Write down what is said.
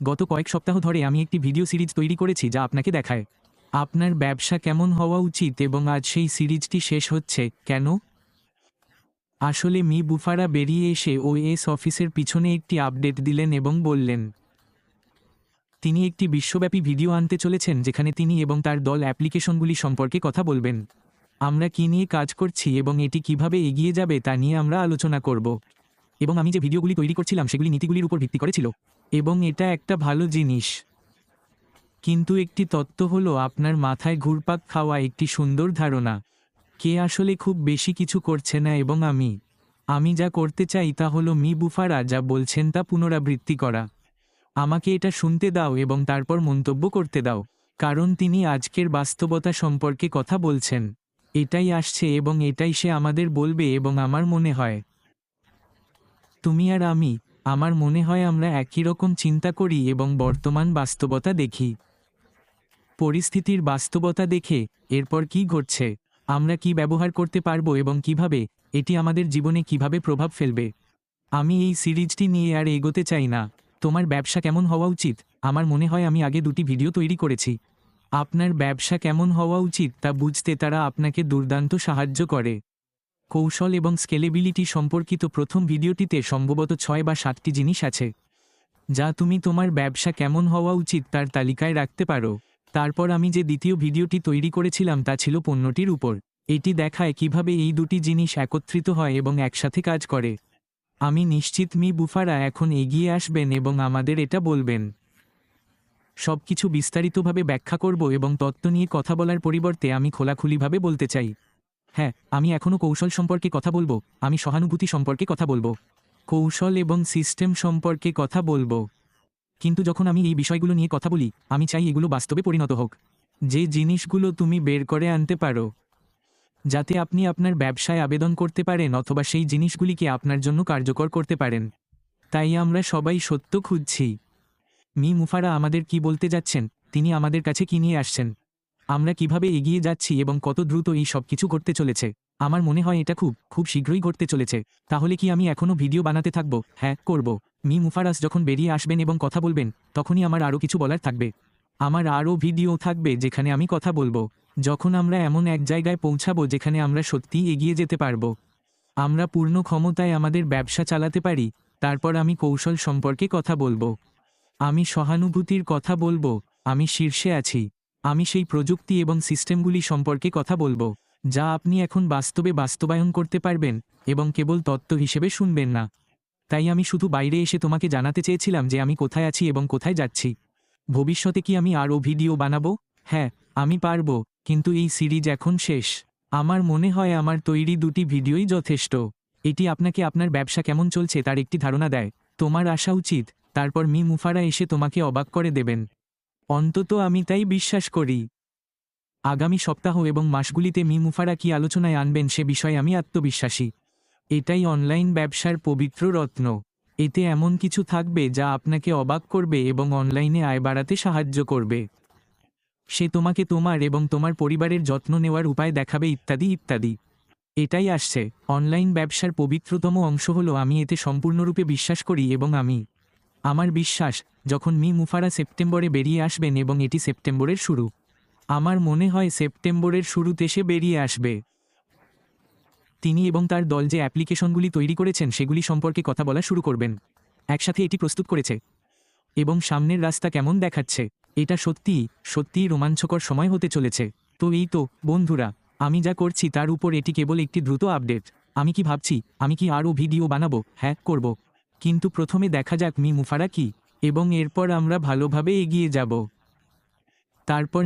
গত কয়েক সপ্তাহ ধরে আমি একটি ভিডিও সিরিজ তৈরি করেছি যা আপনাকে দেখায়। আপনার ব্যবসা কেমন হওয়া উচিত এবং আজ সেই সিরিজটি শেষ হচ্ছে কেন? আসলে মি বুফারা বেরিয়ে এসে ওএস অফিসের পিছনে একটি আপডেট দিলেন এবং বললেন, তিনি একটি বিশ্বব্যাপী ভিডিও আনতে চলেছেন যেখানে তিনি এবং তার দল অ্যাপ্লিকেশনগুলি সম্পর্কে কথা বলবেন। আমরা কী নিয়ে কাজ করছি এবং এটি কীভাবে এগিয়ে যাবে তা নিয়ে আমরা আলোচনা করব। এবং আমি যে ভিডিওগুলি তৈরি করছিলাম সেগুলি নীতিগুলির উপর ভিত্তি করেছিল এবং এটা একটা ভালো জিনিস। কিন্তু একটি তত্ত্ব হলো আপনার মাথায় ঘুরপাক খাওয়া একটি সুন্দর ধারণা। কে আসলে খুব বেশি কিছু করছে না এবং আমি? আমি যা করতে চাই তা হলো মি বুফারা যা বলছেন তা পুনরাবৃত্তি করা। আমাকে এটা শুনতে দাও এবং তারপর মন্তব্য করতে দাও। কারণ তিনি আজকের বাস্তবতা সম্পর্কে কথা বলছেন। এটাই আসছে এবং এটাই সে আমাদের বলবে এবং আমার মনে হয়। তুমি আর আমি আমার মনে হয় আমরা একই রকম চিন্তা করি এবং বর্তমান বাস্তবতা দেখি। পরিস্থিতির বাস্তবতা দেখে, এরপর কি ঘটছে, আমরা কি ব্যবহার করতে পারব এবং কীভাবে, এটি আমাদের জীবনে কীভাবে প্রভাব ফেলবে। আমি এই সিরিজটি নিয়ে আর এগোতে চাই না। তোমার ব্যবসা কেমন হওয়া উচিত? আমার মনে হয় আমি আগে দুটি ভিডিও তৈরি করেছি। আপনার ব্যবসা কেমন হওয়া উচিত তা বুঝতে তারা আপনাকে দুর্দান্ত সাহায্য করে। কৌশল এবং স্কেলেবিলিটি সম্পর্কিত প্রথম ভিডিওটিতে সম্ভবত ছয় বা সাতটি জিনিস আছে। যা তুমি তোমার ব্যবসা কেমন হওয়া উচিত তার তালিকায় রাখতে পারো। তারপর আমি যে দ্বিতীয় ভিডিওটি তৈরি করেছিলাম তা ছিল পণ্যটির উপর। এটি দেখায় কীভাবে এই দুটি জিনিস একত্রিত হয় এবং একসাথে কাজ করে। আমি নিশ্চিত মি বুফারা এখন এগিয়ে আসবেন এবং আমাদের এটা বলবেন। সবকিছু বিস্তারিতভাবে ব্যাখ্যা করব এবং তত্ত্ব নিয়ে কথা বলার পরিবর্তে আমি খোলাখুলিভাবে বলতে চাই। হ্যাঁ আমি এখনও কৌশল সম্পর্কে কথা বলব। আমি সহানুভূতি সম্পর্কে কথা বলব। কৌশল এবং সিস্টেম সম্পর্কে কথা বলব। কিন্তু যখন আমি এই বিষয়গুলো নিয়ে কথা বলি, আমি চাই এগুলো বাস্তবে পরিণত হোক। যে জিনিসগুলো তুমি বের করে আনতে পারো, যাতে আপনি আপনার ব্যবসায় আবেদন করতে পারেন অথবা সেই জিনিসগুলিকে আপনার জন্য কার্যকর করতে পারেন। তাই আমরা সবাই সত্য খুঁজছি। মি মুফারা আমাদের কি বলতে যাচ্ছেন, তিনি আমাদের কাছে কি নিয়ে আসছেন? আমরা কীভাবে এগিয়ে যাচ্ছি এবং কত দ্রুত এই সব কিছু ঘটতে চলেছে? আমার মনে হয় এটা খুব খুব শীঘ্রই ঘটতে চলেছে। তাহলে কি আমি এখনও ভিডিও বানাতে থাকব? হ্যাঁ করব। মি মুফারাস যখন বেরিয়ে আসবেন এবং কথা বলবেন, তখনই আমার আরও কিছু বলার থাকবে। আমার আরও ভিডিও থাকবে যেখানে আমি কথা বলব। যখন আমরা এমন এক জায়গায় পৌঁছাবো যেখানে আমরা সত্যিই এগিয়ে যেতে পারব। আমরা পূর্ণ ক্ষমতায় আমাদের ব্যবসা চালাতে পারি, তারপর আমি কৌশল সম্পর্কে কথা বলব। আমি সহানুভূতির কথা বলব, আমি শীর্ষে আছি। আমি সেই প্রযুক্তি এবং সিস্টেমগুলি সম্পর্কে কথা বলব, যা আপনি এখন বাস্তবে বাস্তবায়ন করতে পারবেন এবং কেবল তত্ত্ব হিসেবে শুনবেন না। তাই আমি শুধু বাইরে এসে তোমাকে জানাতে চেয়েছিলাম যে আমি কোথায় আছি এবং কোথায় যাচ্ছি। ভবিষ্যতে কি আমি আরও ভিডিও বানাবো? হ্যাঁ আমি পারব, কিন্তু এই সিরিজ এখন শেষ। আমার মনে হয় আমার তৈরি দুটি ভিডিওই যথেষ্ট। এটি আপনাকে আপনার ব্যবসা কেমন চলছে তার একটি ধারণা দেয়। তোমার আসা উচিত, তারপর মি মুফারা এসে তোমাকে অবাক করে দেবেন। অন্তত আমি তাই বিশ্বাস করি। আগামী সপ্তাহ এবং মাসগুলিতে মি মুফারা কি আলোচনায় আনবেন সে বিষয়ে আমি আত্মবিশ্বাসী। এটাই অনলাইন ব্যবসার পবিত্র রত্ন। এতে এমন কিছু থাকবে যা আপনাকে অবাক করবে এবং অনলাইনে আয় বাড়াতে সাহায্য করবে। সে তোমাকে তোমার এবং তোমার পরিবারের যত্ন নেওয়ার উপায় দেখাবে ইত্যাদি ইত্যাদি। এটাই আসছে। অনলাইন ব্যবসার পবিত্রতম অংশ হলো আমি এতে সম্পূর্ণরূপে বিশ্বাস করি এবং আমি। আমার বিশ্বাস যখন মি মুফারা সেপ্টেম্বরে বেরিয়ে আসবেন এবং এটি সেপ্টেম্বরের শুরু। আমার মনে হয় সেপ্টেম্বরের শুরুতে সে বেরিয়ে আসবে। তিনি এবং তার দল যে অ্যাপ্লিকেশনগুলি তৈরি করেছেন, সেগুলি সম্পর্কে কথা বলা শুরু করবেন। একসাথে এটি প্রস্তুত করেছে। এবং সামনের রাস্তা কেমন দেখাচ্ছে? এটা সত্যিই সত্যিই রোমাঞ্চকর সময় হতে চলেছে। তো এই তো, বন্ধুরা, আমি যা করছি তার উপর এটি কেবল একটি দ্রুত আপডেট। আমি কি ভাবছি, আমি কি আরও ভিডিও বানাবো? হ্যাঁ করব। কিন্তু প্রথমে দেখা যাক মি মুফারা কি এবং এরপর আমরা ভালোভাবে এগিয়ে যাব। তারপর